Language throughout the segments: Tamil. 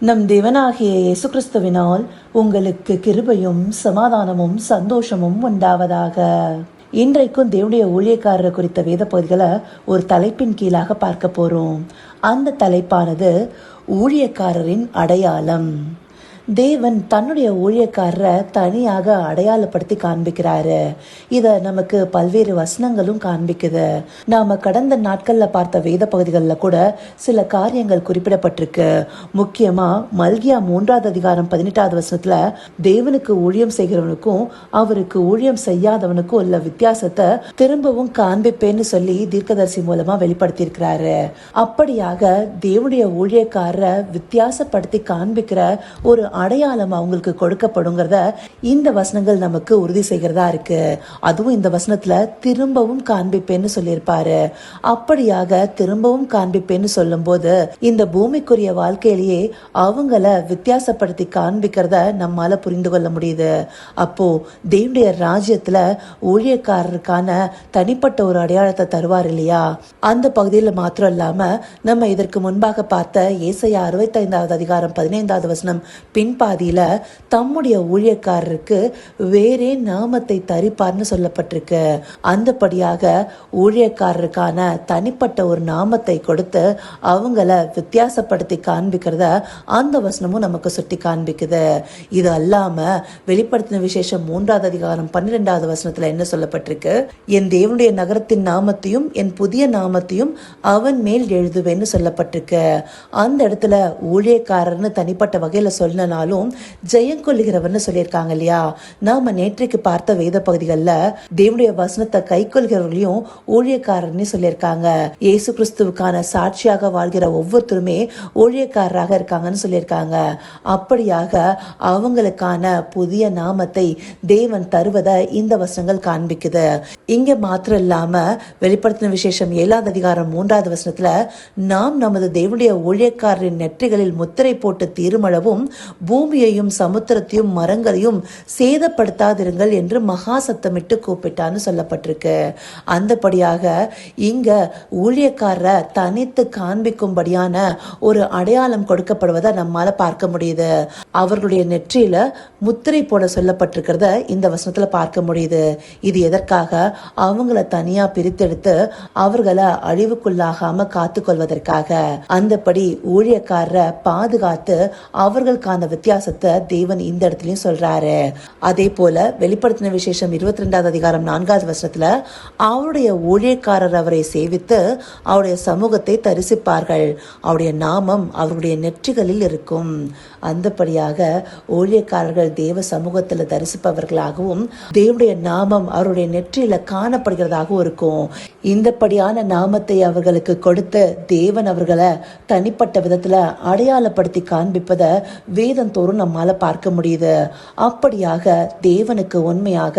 நம் தேவனாகிய இயேசு கிறிஸ்துவினால் உங்களுக்கு கிருபையும் சமாதானமும் சந்தோஷமும் உண்டாவதாக. இன்றைக்கும் தேவனுடைய ஊழியக்காரர் குறித்த வேத பகுதிகளை ஒரு தலைப்பின் கீழாக பார்க்க போறோம். அந்த தலைப்பானது ஊழியக்காரரின் அடையாளம். தேவன் தன்னுடைய ஊழியக்காரரை தனியாக அடையாளப்படுத்தி காண்பிக்கிறாரு. இதை நமக்கு பல்வேறு வசனங்களும் காண்பிக்குது. நாம கடந்த நாட்கள்ல பார்த்த வேத பகுதிகளில் கூட சில காரியங்கள் குறிப்பிடப்பட்டிருக்கு. முக்கியமா மல்கியா மூன்றாவது அதிகாரம் பதினெட்டாவது வசனத்துல தேவனுக்கு ஊழியம் செய்கிறவனுக்கும் அவருக்கு ஊழியம் செய்யாதவனுக்கும் உள்ள வித்தியாசத்தை திரும்பவும் காண்பிப்பேன்னு சொல்லி தீர்க்கதரிசி மூலமா வெளிப்படுத்தியிருக்கிறாரு. அப்படியாக தேவனுடைய ஊழியக்காரரை வித்தியாசப்படுத்தி காண்பிக்கிற ஒரு அடையாளம் அவங்களுக்கு கொடுக்கப்படுங்கிறத இந்த வசனங்கள் நமக்கு உறுதி செய்கிறதா இருக்கு. அதுவும் இந்த வசனத்துல திரும்பவும் காண்பிப்பேன்னு சொல்லியிருப்பாரு. அப்படியாக திரும்பவும் காண்பிப்பேன்னு சொல்லும்போது இந்த பூமிக்குரிய வாழ்க்கையிலேயே அவங்கள வித்தியாசப்படுத்தி காண்பிக்கிறத நம்மால புரிந்து கொள்ள முடியுது. அப்போ தேவனுடைய ராஜ்யத்துல ஊழியக்காரருக்கான தனிப்பட்ட ஒரு அடையாளத்தை தருவார் இல்லையா? அந்த பகுதியில் மாத்திரம் இல்லாம நம்ம இதற்கு முன்பாக பார்த்த ஏசையா அறுபத்தைந்தாவது அதிகாரம் பதினைந்தாவது வசனம் பின்பாதியில் தம்முடைய ஊழியக்காரருக்கு வேறே நாமத்தை தரிப்பார்னு சொல்லப்பட்டிருக்கு. அந்தபடியாக ஊழியக்காரருக்கான தனிப்பட்ட ஒரு நாமத்தை கொடுத்து அவங்கள வித்தியாசப்படுத்தி காண்பிக்கிறத அந்த வசனமும் நமக்கு சுட்டி காண்பிக்குது. இது அல்லாம வெளிப்படுத்தின விசேஷம் மூன்றாவது அதிகாரம் பன்னிரெண்டாவது வசனத்துல என்ன சொல்லப்பட்டிருக்கு? என் தேவனுடைய நகரத்தின் நாமத்தையும் என் புதிய நாமத்தையும் அவன் மேல் எழுதுவேன்னு சொல்லப்பட்டிருக்கு. அந்த இடத்துல ஊழியக்காரர்னு தனிப்பட்ட வகையில் சொல்லலாம் ஆனாலும் ஜெயம் கொள்ளுகிறவர்னு சொல்லியிருக்காங்க இல்லையா? நாம நேற்றைக்கு பார்த்த வேத பகுதிகளில் தேவனுடைய வசனத்தை கை கொள்கிறவர்களையும் ஊழியக்காரர்னு சொல்லியிருக்காங்க. இயேசு கிறிஸ்துவுக்கான சாட்சியாக வாழ்கிற ஒவ்வொருத்தருமே ஊழியக்காரராக இருக்காங்கன்னு சொல்லியிருக்காங்க. அப்படியாக அவங்களுக்கான புதிய நாமத்தை தேவன் தருவதை இந்த வசனங்கள் காண்பிக்குது. இங்க மாத்திரம் இல்லாம வெளிப்படுத்தின விசேஷம் ஏழாவது அதிகாரம் மூன்றாவது வசனத்துல நாம் நமது தேவனுடைய ஊழியக்காரரின் நெற்றிகளில் முத்திரை போட்டு தீருமளவும் பூமியையும் சமுத்திரத்தையும் மரங்களையும் சேதப்படுத்தாதிருங்கள் என்று மகா சத்தமிட்டு கூப்பிட்டான்னு சொல்லப்பட்டிருக்கு. அந்தபடியாக இங்க ஊழியக்காரரை தனித்து காண்பிக்கும்படியான ஒரு அடையாளம் கொடுக்கப்படுவதை நம்மால பார்க்க முடியுது. அவர்களுடைய நெற்றியில முத்திரை போட சொல்லப்பட்டிருக்கிறத இந்த வசனத்துல பார்க்க முடியுது. இது எதற்காக? அவங்கள தனியா பிரித்தெடுத்து அவர்களை அழிவுக்குள்ளாகாம காத்து கொள்வதற்காக அந்தபடி ஊழியக்காரரை பாதுகாத்து அவர்களுக்கான வித்தியாசத்தை தேவன் இந்த இடத்துலயும் சொல்றாரு. அதே போல வெளிப்படுத்தின விசேஷம் இருபத்தி ரெண்டாவது அதிகாரம் நான்காவது வருஷத்துல அவருடைய ஊழியக்காரர் அவரை சேவித்து அவருடைய சமூகத்தை தரிசிப்பார்கள். அவருடைய நாமம் அவருடைய நெற்றிகளில் இருக்கும். அந்தபடியாக ஊழியக்காரர்கள் தேவ சமூகத்துல தரிசிப்பவர்களாகவும் தேவனுடைய நாமம் அவருடைய நெற்றியில காணப்படுகிறதாகவும் இருக்கும். இந்தப்படியான நாமத்தை அவர்களுக்கு கொடுத்து தேவன் அவர்களை தனிப்பட்ட விதத்துல அடையாளப்படுத்தி காண்பிப்பதை வேத வேதந்தோறும் நம்மால் பார்க்க முடியுது. அப்படியாக தேவனுக்கு உண்மையாக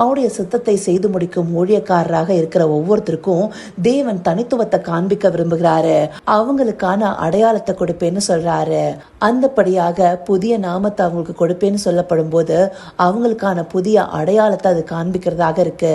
அவருடைய சித்தத்தை செய்து முடிக்கும் ஊழியக்காரராக இருக்கிற ஒவ்வொருத்தருக்கும் தேவன் தனித்துவத்தை காண்பிக்க விரும்புகிறாரு. அவங்களுக்கான அடையாளத்தை கொடுப்பேன்னு சொல்றாரு. அந்தபடியாக புதிய நாமத்தை அவங்களுக்கு கொடுப்பேன்னு சொல்லப்படும் போது அவங்களுக்கான புதிய அடையாளத்தை அது காண்பிக்கிறதாக இருக்கு.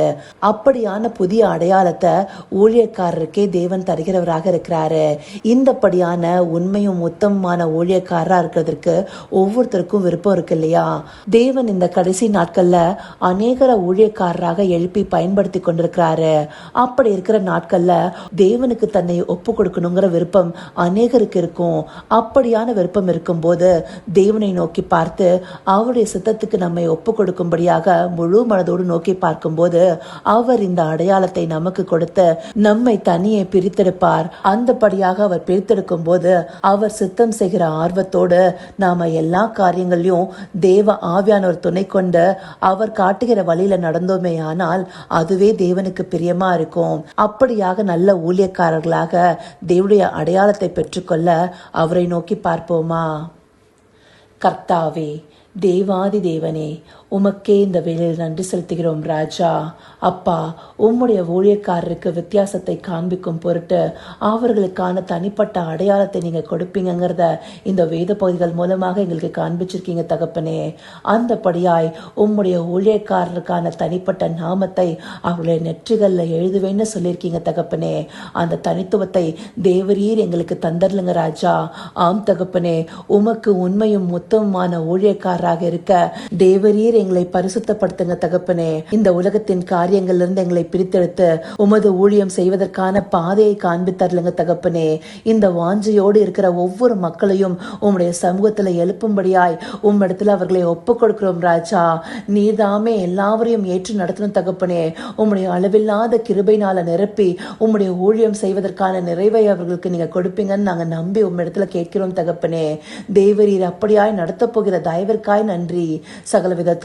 அப்படியான புதிய அடையாளத்தை ஊழியக்காரருக்கே தேவன் தருகிறவராக இருக்கிறாரு. இந்தப்படியான உண்மையும் உத்தமமான ஊழியக்காரரா இருக்கிறதுக்கு ஒவ்வொருத்தருக்கும் விருப்பம் இருக்கு இல்லையா? தேவன் இந்த கடைசி நாட்கள்ல அநேகர ஊழியக்காரராக எழுப்பி பயன்படுத்தி கொண்டிருக்கிறாரு. அப்படி இருக்கிற நாட்கள்ல தேவனுக்கு தன்னை ஒப்பு கொடுக்கணுங்கிற விருப்பம் அநேகருக்கு இருக்கும். அப்படியான விருப்பம் இருக்கும்போது தேவனை நோக்கி பார்த்து அவருடைய சித்தத்துக்கு நம்மை ஒப்பு கொடுக்கும்படியாக முழு மனதோடு நோக்கி பார்க்கும்போது அவர் இந்த அடையாளத்தை நமக்கு கொடுத்து நம்மை தனியே பிரித்தெடுப்பார். அந்தபடியாக அவர் பிரித்தெடுக்கும் போது அவர் சித்தம் செய்கிற ஆர்வத்தோடு நாம எல்லா காரியங்களையும் தேவ ஆவியானவர் துணை கொண்டு அவர் காட்டுகிற வழியில நடந்தோமே ஆனால் அதுவே தேவனுக்கு பிரியமா இருக்கும். அப்படியாக நல்ல ஊழியக்காரர்களாக தேவடைய அடையாளத்தை பெற்றுக்கொள்ள அவரை நோக்கி பார்ப்போமா? கர்த்தாவே தேவாதி தேவனே உமக்கே இந்த வேலையில் நன்றி செலுத்துகிறோம் ராஜா. அப்பா உம்முடைய ஊழியக்காரருக்கு வித்தியாசத்தை காண்பிக்கும் பொருட்டு அவர்களுக்கான தனிப்பட்ட அடையாளத்தை நீங்கள் கொடுப்பீங்கங்கிறத இந்த வேத பகுதிகள் மூலமாக எங்களுக்கு காண்பிச்சிருக்கீங்க தகப்பனே. அந்தபடியாய் உம்முடைய ஊழியக்காரருக்கான தனிப்பட்ட நாமத்தை அவருடைய நெற்றிகளில் எழுதுவேன்னு சொல்லியிருக்கீங்க தகப்பனே. அந்த தனித்துவத்தை தேவரீர் எங்களுக்கு தந்தரலுங்க ராஜா. ஆம் தகப்பனே. உமக்கு உண்மையும் மொத்தமுமான ஊழியக்காரராக இருக்க தேவரீர் எங்களை பரிசுத்தப்படுத்துங்க தகப்பனே. இந்த உலகத்தின் காரியங்களிலிருந்து எங்களை பிரித்தெடுத்து உமது ஊழியம் செய்வதற்கான பாதையை காண்பித்தரலுங்க தகப்பனே. இந்த வாஞ்சையோடு இருக்கிற ஒவ்வொரு மக்களையும் உம்முடைய சமூகத்துல எழுப்பும்படியாய் உம்மிடத்துல அவர்களை ஒப்புக் கொடுக்கிறோம் ராஜா. நீதாமே எல்லாவரையும் ஏற்று நடத்தணும் தகப்பனே. உம்முடைய அளவில்லாத கிருபைனால நிரப்பி உம்முடைய ஊழியம் செய்வதற்கான நிறைவை அவர்களுக்கு நீங்க கொடுப்பீங்கன்னு நாங்க நம்பி உம்மிடத்துல கேட்கிறோம் தகப்பனே. தேவரீர் அப்படியாய் நடத்தப் போகிற தயவிற்காய் நன்றி. சகல விதத்தில்